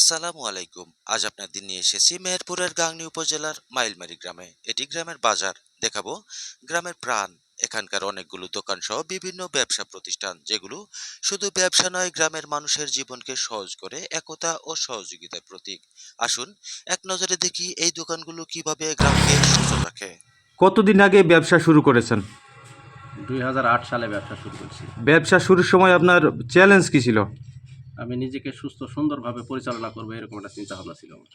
আসসালামু আলাইকুম। আজ আপনাদের নিয়ে এসেছি মেহেরপুরের গাংনী উপজেলার মাইলমারি গ্রামে। এটি গ্রামের বাজার। দেখাবো গ্রামের প্রাণ। এখানকার অনেকগুলো দোকান সহ বিভিন্ন ব্যবসা প্রতিষ্ঠান যেগুলো শুধু ব্যবসা নয় গ্রামের মানুষের জীবনকে সহজ করে একতা ও সহযোগিতার প্রতীক। আসুন এক নজরে দেখি এই দোকানগুলো কীভাবে গ্রামকে সুস্থ রাখে। কতদিন আগে ব্যবসা শুরু করেছেন? দুই হাজার আট সালে ব্যবসা শুরু করছি। ব্যবসা শুরুর সময় আপনার চ্যালেঞ্জ কি ছিল? আমি নিজেকে সুস্থ সুন্দরভাবে পরিচালনা করব এরকম একটা চিন্তা ভাবনা ছিল আমার।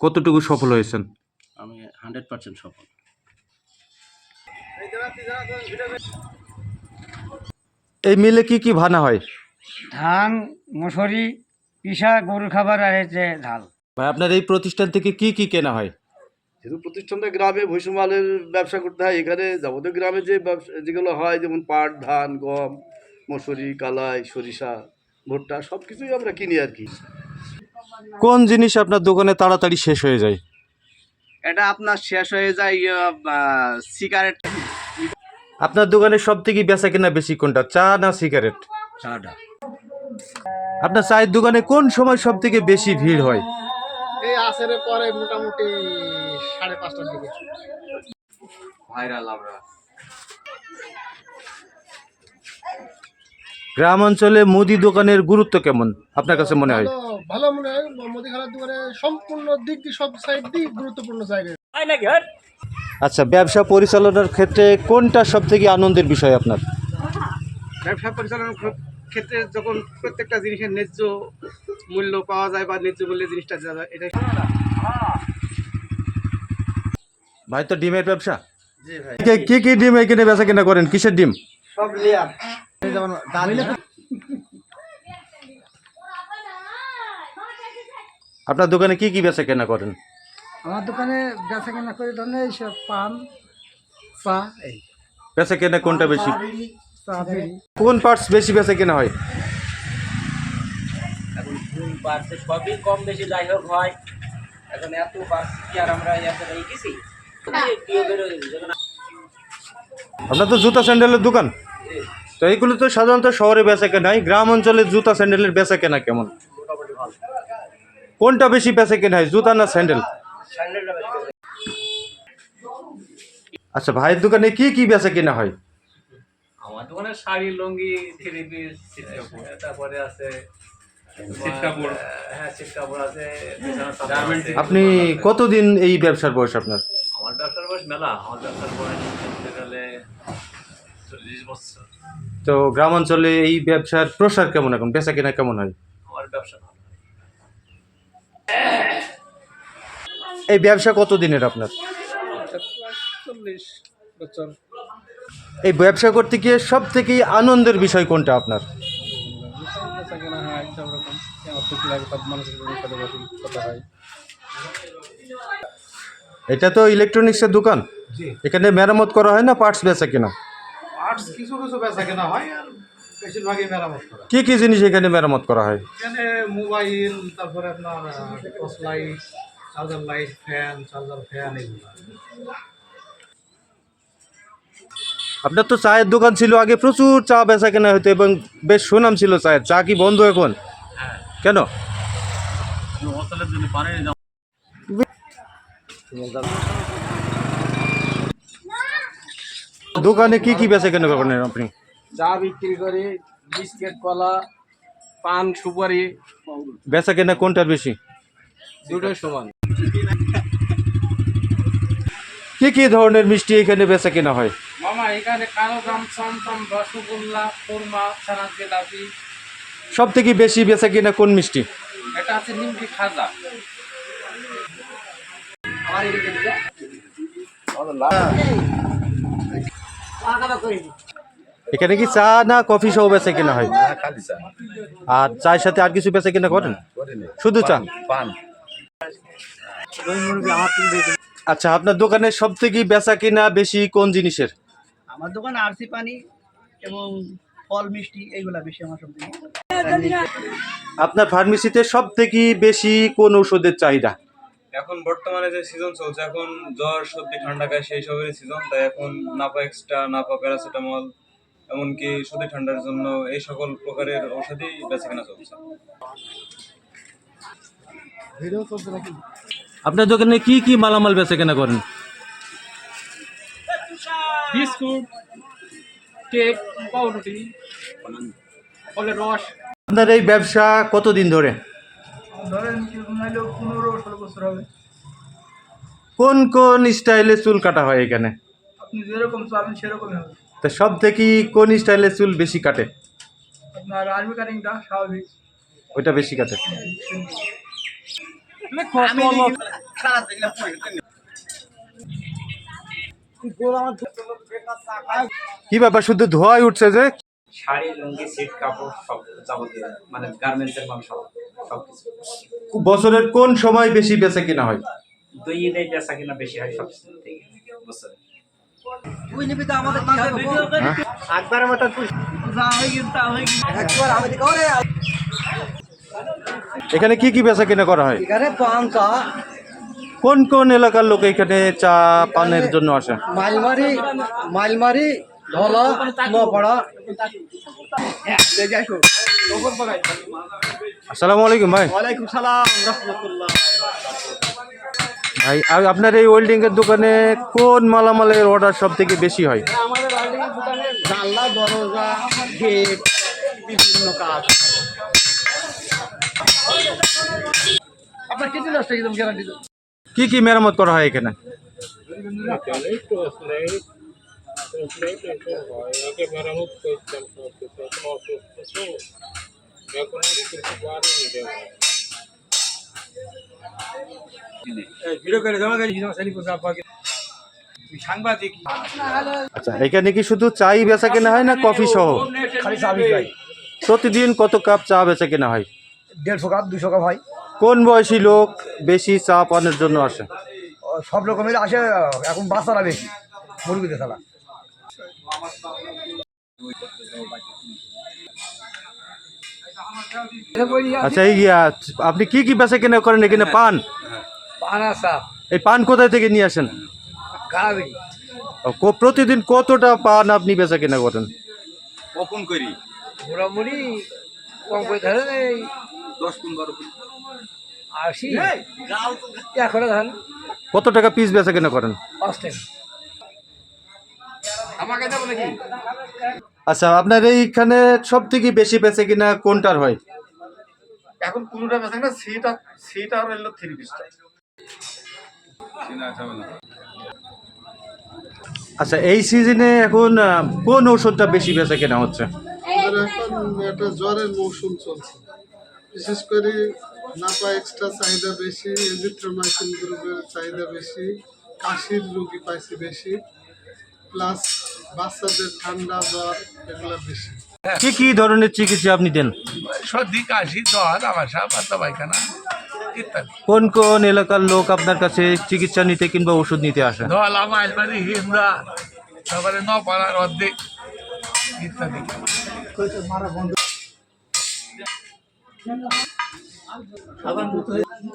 কতটুকু সফল হয়েছেন? আমি হান্ড্রেড পার্সেন্ট সফল। এই মিলে কি কি ভানা হয়? ধান মশুরি পিসা গরুর খাবার আর হচ্ছে ধাল ভাই আপনার এই প্রতিষ্ঠান থেকে কি কি কেনা হয়? যেহেতু প্রতিষ্ঠানটা গ্রামে ভুসিমালের ব্যবসা করতে হয় এখানে যাবতীয় গ্রামে যে ব্যবসা যেগুলো হয় যেমন পাট ধান গম মসুরি কালাই সরিষা ভুট্টা সব কিছুই আমরা কিনি আর কি। কোন জিনিস আপনার দোকানে তাড়াতাড়ি শেষ হয়ে যায়? এটা আপনার শেষ হয়ে যায় সিগারেট আপনার দোকানে সব থেকে বেচা কেনা বেশি কোনটা চা না সিগারেট চাটা। আপনার চায়ের দোকানে কোন সময় সব থেকে বেশি ভিড় হয়? এই আসের পরে মোটামুটি সাড়ে পাঁচটার দিকে। গ্রাম অঞ্চলে মুদি দোকানের গুরুত্ব কেমন? আপনার কাছে মনে হয়? ভালো মনে হয়। মুদিখানার দোকানে সম্পূর্ণ দিক দিয়ে সব সাইড দিয়ে গুরুত্বপূর্ণ জায়গা আচ্ছা ব্যবসা পরিচালনার ক্ষেত্রে কোনটা সব থেকে আনন্দের বিষয় আপনার? ব্যবসা পরিচালনার ক্ষেত্রে যখন প্রত্যেকটা জিনিসের ন্যায্য মূল্য পাওয়া যায় বা ন্যায্য মূল্যে জিনিসটা যায় এটা ভাই তো ডিমের ব্যবসা? কে- কি কি ডিম এখানে বেচা কেনা করেন? কিসের ডিম? সব লেয়ার। আপনার দোকানে কি কি বেচা কেনা করেন? আমার দোকানে বেচা কেনা করে ধরনের এইসব পান চা এই। বেচা কেনা কোনটা বেশি? কোন পার্টস বেশি বেচা কেনা হয়? এখন ফুল বাড়ছে সবই কম বেশি যাই হোক হয়। এখন এত বাড়ছে কি আর আমরা এত যখন আপনার তো জুতা স্যান্ডেলের দোকান। তো এইগুলো তো সাধারণত শহরে বেচা কেনা হয় গ্রাম অঞ্চলে জুতা স্যান্ডেলের বেচা কেনা কেমন? কোনটা বেশি বেচা কেনা হয় জুতা না স্যান্ডেল? আচ্ছা ভাইয়ের দোকানে কি কি বেচা কেনা হয়? আমার দোকানে শাড়ি লুঙ্গি থ্রি পিস তারপরে আছে সিট কাপড় হ্যাঁ। আপনি কতদিন এই ব্যবসার বয়স আপনার? আমার ব্যবসার বয়স মেলা আমার ব্যবসার বয়স চল্লিশ বছর। তো গ্রাম অঞ্চলে এই ব্যবসার প্রসার কেমন এখন? বেচা কেনা কেমন হয়? আমার ব্যবসা ভালো। এই ব্যবসা কতদিনের আপনার? চল্লিশ বছর। এই ব্যবসা করতে গিয়ে সব থেকে আনন্দের বিষয় কোনটা আপনার? কেনা হয় সব রকম আমার লাগে সব মানুষের সাথে বসে কথা হয়। এটা তো ইলেকট্রনিক্সের দোকান? এখানে মেরামত করা হয় না পার্টস বেচা কেনা আর্টস কিছু কিছু বেচা কেনা হয় আর বেশিরভাগই মেরামত করা কি কি জিনিস এখানে মেরামত করা হয়? এখানে মোবাইল তারপরে আপনার torch light charger light fan charger fan এগুলো। আপনার তো চায়ের দোকান ছিল আগে প্রচুর চা বেচা কেনা হতো এবং বেশ সুনাম ছিল চায়ের। চা কি বন্ধ এখন? কেন? দোকানে কি কি বেচা কেনা করেন আপনি? চা বিক্রি করি বিস্কিট কলা পান সুপারি। বেচা কেনা কোনটার বেশি? দুটোই সমান। কি কি ধরনের মিষ্টি এখানে বেচা কেনা হয়? মামা এখানে কালো জাম চমচম রসগোল্লা কোরমা ছানা জিলাপি সব থেকে বেশি বেচা কেনা কোন মিষ্টি? এটা আছে নিমকি খাজা। এখানে কি চা না কফি সহ বেচা কেনা হয়? আর চায়ের সাথে আর কিছু বেচা কিনা করেন? শুধু চা? আচ্ছা আপনার দোকানে সব থেকে বেচা কিনা বেশি কোন জিনিসের? আমার দোকানে আরসি পানি এবং ফল মিষ্টি এইগুলা বেশি আমার সব আপনার ফার্মেসিতে সব থেকে বেশি কোন ওষুধের চাহিদা? এখন বর্তমানে যে সিজন চলছে এখন জ্বর সর্দি ঠান্ডা কাশি সেই সবেরই সিজন তাই এখন নাপা এক্সট্রা নাপা প্যারাসিটামল এমনকি সর্দি ঠান্ডার জন্য এই সকল প্রকারের ঔষধই বেছে কেনা চলছে। আপনার দোকানে কি কি মালামাল বেচা কেনা করেন? বিস্কুট কেক পাউরুটি ফলের রস। আপনার এই ব্যবসা কতদিন ধরে? ধরেন কীরকম পনেরো ষোলো বছর হবে। কোন কোন স্টাইলে চুল কাটা হয় এখানে? আপনি যেরকম চাবেন সেরকমই হবে। তা সব থেকে কোন স্টাইলে চুল বেশি কাটে? আপনার আর্মি কাটিংটা স্বাভাবিক। ওইটা বেশি কাটে। কি ব্যাপার শুধু ধোয়াই উঠছে যে? শাড়ি লুঙ্গি সিট কাপড় সব যাবতীয় মানে গার্মেন্টসের মাল সব। বছরের কোন সময় বেশি বেচা কিনা হয়? দুই ঈদে বেচা কিনা বেশি হয় সব বছরে এখানে কি কি বেচা কিনা করা হয়? এখানে পান চা। কোন কোন এলাকার লোক এখানে চা পানের জন্য আসে? মাইলমারি মাইলমারি ধলা নপাড়া আসসালামু আলাইকুম ভাই। ওয়ালাইকুম সালাম রহমতুল্লাহ। ভাই আর আপনার এই ওয়েল্ডিং এর দোকানে কোন মালামালের অর্ডার সব থেকে বেশি হয়? আমাদের ওয়েল্ডিং দোকানে জানলা দরজা গেট বিভিন্ন কাজ। আপনার কিছু নষ্ট একদম গ্যারান্টি কি কি মেরামত করা হয় এখানে? আচ্ছা এখানে কি শুধু চাই বেচা কেনা হয় না কফি সহ? প্রতিদিন কত কাপ চা বেচা কেনা হয়? দেড়শো কাপ দুশো কাপ হয়। কোন বয়সী লোক বেশি চা পানের জন্য আসে? সব রকমের আসে এখন বাচ্চারা বেশি মুরগিতে ছাড়া আচ্ছা এই আপনি কি কি বেচা কেনা করেন এখানে পান? পানা এই পান কোথায় থেকে নিয়ে আসেন? গাড়ি। ও, কো- প্রতিদিন কতটা পান আপনি বেচা কেনা করেন? কখন করি? মোটামুটি কম করে ধরেন এই দশ পনেরো আশি। এখন ধরেন। কত টাকা পিস বেচা কেনা করেন? পাঁচ টাকা। আচ্ছা আপনার এইখানে সব থেকে বেশি বেচা কিনা কোনটার হয়? এখন কোনোটা বেচা না সিট সিট আর হইল থ্রি পিসটা আচ্ছা এই সিজনে এখন কোন ওষুধটা বেশি বেচা কেনা হচ্ছে? এখন একটা জ্বরের মৌসুম চলছে। বিশেষ করে নাপা এক্সট্রা চাহিদা বেশি এজিথ্রোমাইসিন গ্রুপের চাহিদা বেশি কাশির রোগী পাইছি বেশি। প্লাস বাচ্চাদের ঠান্ডা জ্বর এগুলো বেশি। কি কি ধরনের চিকিৎসা আপনি দেন? সর্দি কাশি জ্বর আমাশা পাতা পায়খানা ইত্যাদি। কোন কোন এলাকার লোক আপনার কাছে চিকিৎসা নিতে কিংবা ওষুধ নিতে আসে ধলা মাইলবাড়ি হিমরা তারপরে নপাড়ার অর্ধেক ইত্যাদি।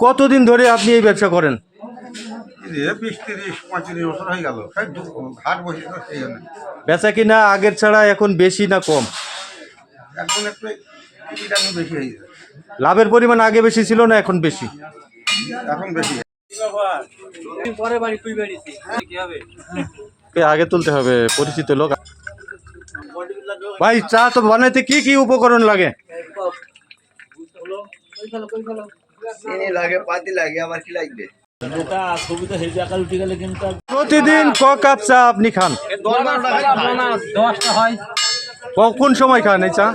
কতদিন ধরে আপনি এই ব্যবসা করেন? বিশ তিরিশ পঁয়ত্রিশ বছর হয়ে গেল। হাট বসে তো সেই জন্য। বেচা কিনা আগের ছাড়া এখন বেশি না কম? এখন একটু বেশি হয়ে গেছে। লাভের পরিমাণ আগে বেশি ছিল না এখন বেশি? এখন বেশি। কে আগে তুলতে হবে পরিচিত লোক। ভাই চা তো বানাইতে কি কি উপকরণ লাগে? লাগে পাতি লাগে আবার কি লাগবে? প্রতিদিন ক কাপ চা আপনি খান? দশটা হয় ক- কোন সময় খান এই চা?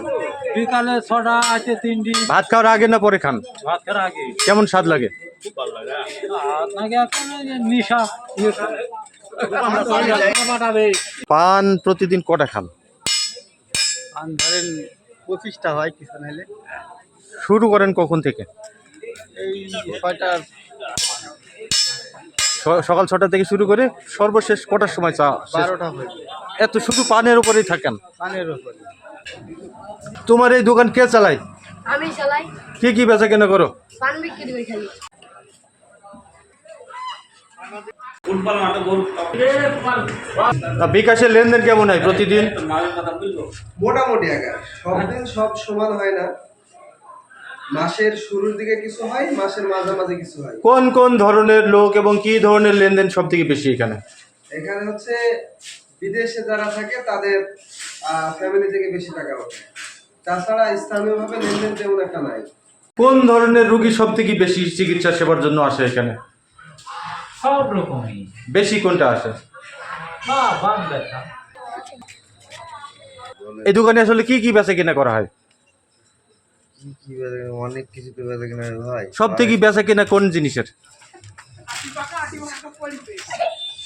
বিকালে ছটা আছে তিনটি ভাত খাওয়ার আগে না পরে খান? ভাত খাওয়ার আগে কেমন স্বাদ লাগে? নিশা পান প্রতিদিন কটা খান? পান ধরেন পঁচিশটা হয় কিছু শুরু করেন কখন থেকে? এই ছয়টা স- সকাল ছটা থেকে শুরু করে সর্বশেষ কটার সময় চা? এত শুধু পানের উপরেই থাকেন? পানের উপরে। তোমার এই দোকান কে চালায়? আমি চালাই। কি কি বেচা কেনা করো? পান বিক্রি করে খাই বিকাশের লেনদেন কেমন হয় প্রতিদিন? মোটামুটি সব দিন সব সমান হয় না। মাসের শুরুর দিকে কিছু হয় মাসের মাঝামাঝি কিছু হয়। কোন কোন ধরনের লোক এবং কি ধরনের লেনদেন সব থেকে বেশি এখানে? এখানে হচ্ছে বিদেশে যারা থাকে তাদের ফ্যামিলি থেকে বেশি টাকা ওঠে। তাছাড়া স্থানীয়ভাবে লেনদেন তেমন একটা নাই। কোন ধরনের রুগী সব থেকে বেশি চিকিৎসা সেবার জন্য আসে এখানে? সব রকমই। বেশি কোনটা আসে? এই দোকানে আসলে কি কি বেচা কিনা করা হয়? অনেক কিছু তো কিনা ভাই? সব থেকে বেচা কিনা কোন জিনিসের?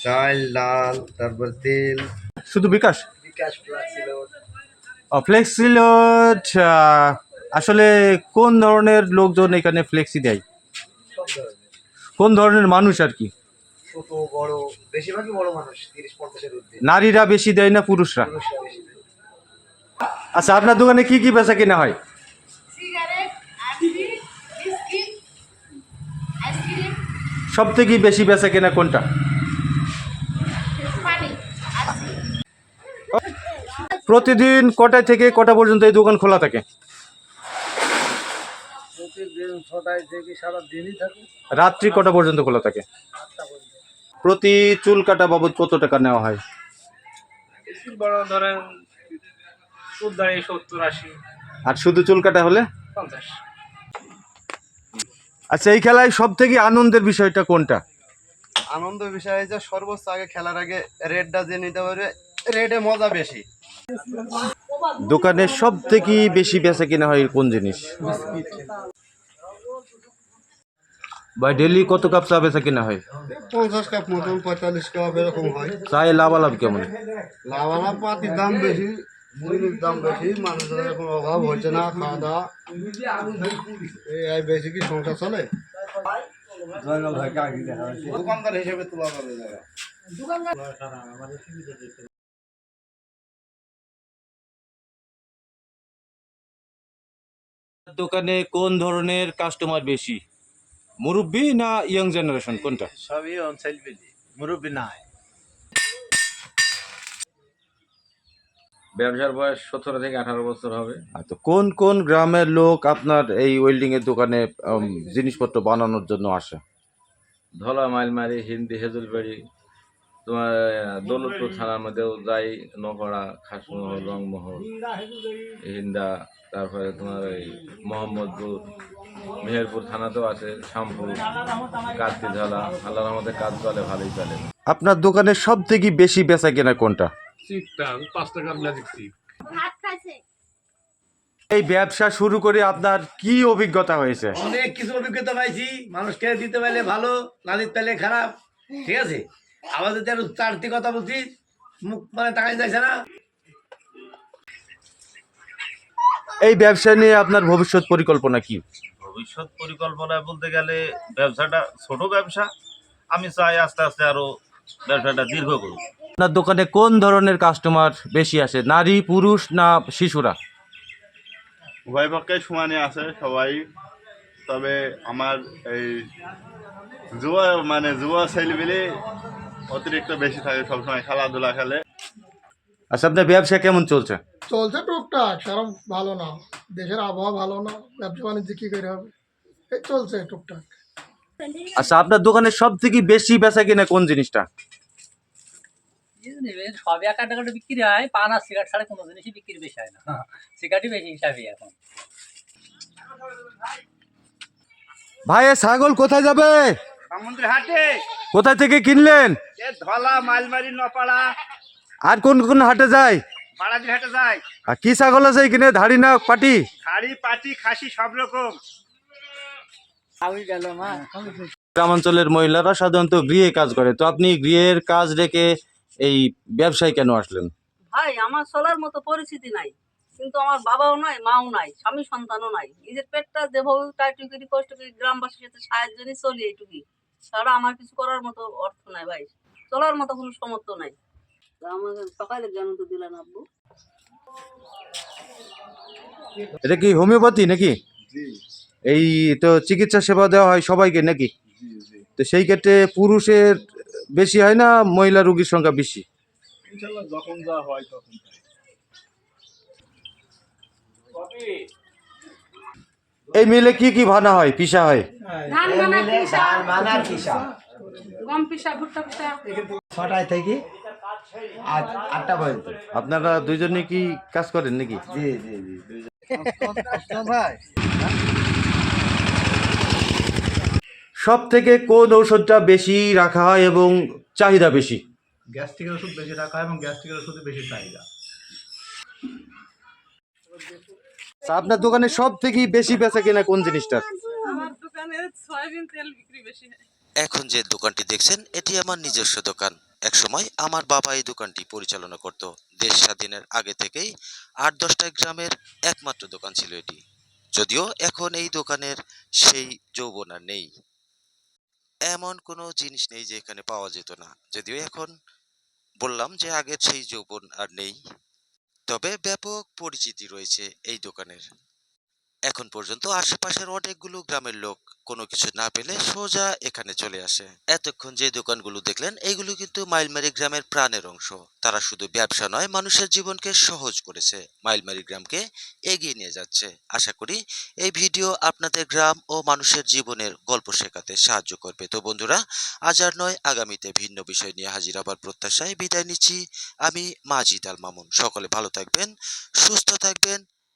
চাল ডাল তারপর তেল। শুধু বিকাশ? বিকাশ ছিল। ফ্লেক্সিল আসলে কোন ধরনের লোকজন এখানে ফ্লেক্সি দেয়? কোন ধরনের মানুষ আর কি? নারীরা বেশি দেয় না পুরুষরা। আচ্ছা আপনার দোকানে কি কি বেচা কিনা হয়? সব থেকে বেশি বেচা কিনা কোনটা? প্রতিদিন কটায় থেকে কটা পর্যন্ত এই দোকান খোলা থাকে? রাত্রি কটা পর্যন্ত খোলা থাকে? প্রতি চুল কাটা বাবদ কত টাকা নেওয়া হয়? ধরেন আর শুধু চুল কাটা হলে? পঞ্চাশ। আচ্ছা এই খেলায় সব থেকে আনন্দের বিষয়টা কোনটা? আনন্দ বিষয় হয়েছে সর্বোচ্চ আগে খেলার আগে রেডটা যে নিতে পারবে রেডে মজা বেশি। দোকানে সব থেকে বেশি বেচা কিনা হয় কোন জিনিস? ভাই ডেলি কত কাপ চা বেচা কিনা হয়? পঞ্চাশ কাপ মতন পঁয়তাল্লিশ কাপ এরকম হয়। চায়ে লাভালাভ কেমন? লাভালাভ পাতির দাম বেশি। দাম বেশি মানুষের এখন অভাব হচ্ছে না খাওয়া দাওয়া। এই বেশি কি সংসার চলে? দোকানদার হিসেবে তোলা যাবে দোকানে কোন ধরনের কাস্টমার বেশি? মুরব্বি না ইয়াং জেনারেশন কোনটা? সবই অঞ্চল বেশি। মুরব্বী নাই। ব্যবসার বয়স সতেরো থেকে আঠারো বছর হবে। আচ্ছা কোন কোন গ্রামের লোক আপনার এই ওয়েল্ডিং এর দোকানে জিনিসপত্র বানানোর জন্য আসে? ধলা মাইলমারি হিন্দি হেজুলবাড়ি তোমার দৌলতপুর থানার মধ্যেও যাই নপাড়া খাসমহল রংমহল হিন্দা তারপরে তোমার ওই মোহাম্মদপুর মেহেরপুর থানাতেও আছে শ্যামপুর কার্তিঝালা আল্লাহর আমাদের কাজ চলে ভালোই চলে। আপনার দোকানে সব থেকে বেশি বেচা কেনা কোনটা? ভাত খাইছে। এই ব্যবসা শুরু করে আপনার কি অভিজ্ঞতা হয়েছে? অনেক কিছু অভিজ্ঞতা পাইছি। মানুষকে দিতে পারলে ভালো না দিতে পারলে খারাপ। ঠিক আছে? আবার যদি আরও চারটি কথা বলছি মুখ মানে টাকাই যাইছে না। এই ব্যবসা নিয়ে আপনার ভবিষ্যৎ পরিকল্পনা কি? ভবিষ্যৎ পরিকল্পনা বলতে গেলে ব্যবসাটা ছোট ব্যবসা। আমি চাই আস্তে আস্তে আরও ব্যবসাটা দীর্ঘ করুক। আপনার দোকানে কোন ধরনের কাস্টমার বেশি আসে? নারী পুরুষ না শিশুরা? উভয় পক্ষে সমানে আছে সবাই। তবে আমার এই যুব মানে যুব ছেলেমেলে অতিরিক্ত বেশি থাকে সবসময় খেলাধুলা খেলে। আচ্ছা আপনার ব্যবসা কেমন চলছে? চলছে টুকটাক সেরকম ভালো না। দেশের আবহাওয়া ভালো না ব্যবসা বাণিজ্য কি করে হবে? এই চলছে টুকটাক। আচ্ছা আপনার দোকানে সব থেকে বেশি বেচা কিনা কোন জিনিসটা? বিক্রি হয় পান আর সিগারেট ছাড়া কোনো জিনিসই বিক্রি বেশি হয় না। সিগারেটই বেশি হিসাবে এখন। ভাই ছাগল কোথায় যাবে? সমুদ্রে হাটে। কোথায় থেকে কিনলেন? ধলা মালমারি নপাড়া। আর কোন কোন হাটে যায়? হাটে যায়। আর কি ছাগল আছে কিনে ধাড়ি না পাটি? শাড়ি পাটি খাসি সব রকম। গ্রামাঞ্চলের মহিলারা সাধারণত গৃহে কাজ করে। তো আপনি গৃহের কাজ রেখে এই ব্যবসায় কেন আসলেন? ভাই আমার চলার মতো পরিস্থিতি নাই। কিন্তু আমার বাবাও নাই মাও নাই স্বামী সন্তানও নাই। নিজের পেটটা যেভাবে কষ্ট করি গ্রামবাসীর সাথে সাহায্য নিয়ে চলি এইটুকুই ছাড়া আমার কিছু করার মতো অর্থ নাই ভাই। চলার মতো কোনো সমর্থ নাই। তা আমাকে সকালে জ্ঞান তো দিলেন আব্বু। এটা কি হোমিওপ্যাথি নাকি? এই তো চিকিৎসা সেবা দেওয়া হয় সবাইকে নাকি? তো সেই ক্ষেত্রে পুরুষের বেশি হয় না মহিলা রোগীর সংখ্যা বেশি? যখন যা হয় তখন। এই মিলে কি কি ভানা হয় পিসা হয়? ছটায় থেকে আটটা পর্যন্ত। আপনারা দুইজনে কি কাজ করেন নাকি? জি জি জি সব থেকে কোন ঔষধটা বেশি রাখা হয় এবং চাহিদা বেশি? গ্যাস্ট্রিকের ওষুধ বেশি রাখা হয় এবং গ্যাস্ট্রিকের ওষুধ বেশি চাহিদা। আপনার দোকানে সব থেকে বেশি বেচা কেনা কোন জিনিসটা? আমার দোকানে সয়াবিন তেল বিক্রি বেশি হয়। এখন যে দোকানটি দেখছেন এটি আমার নিজস্ব দোকান। একসময় আমার বাবা এই দোকানটি পরিচালনা করত। দেশ স্বাধীনের আগে থেকেই আট দশটা গ্রামের একমাত্র দোকান ছিল এটি। যদিও এখন এই দোকানের সেই যৌবনা নেই। এমন কোনো জিনিস নেই যে এখানে পাওয়া যেত না। যদিও এখন বললাম যে আগের সেই যৌবন আর নেই। তবে ব্যাপক পরিচিতি রয়েছে এই দোকানের। এখন পর্যন্ত আশেপাশের অনেকগুলো গ্রামের লোক কোনো কিছু না পেলে সোজা এখানে চলে আসে। এতক্ষণ যে দোকানগুলো দেখলেন এইগুলো কিন্তু মাইলমারি গ্রামের প্রাণের অংশ। তারা শুধু ব্যবসা নয়, মানুষের জীবনকে সহজ করেছে। মাইলমারি গ্রামকে এগিয়ে নিয়ে যাচ্ছে। আশা করি এই ভিডিও আপনাদের গ্রাম ও মানুষের জীবনের গল্প শেখাতে সাহায্য করবে। তো বন্ধুরা, আজ আর নয়, আগামীতে ভিন্ন বিষয় নিয়ে হাজির আবার প্রত্যাশায় বিদায় নিচ্ছি আমি মাজিদ আল মামুন। সকলে ভালো থাকবেন, সুস্থ থাকবেন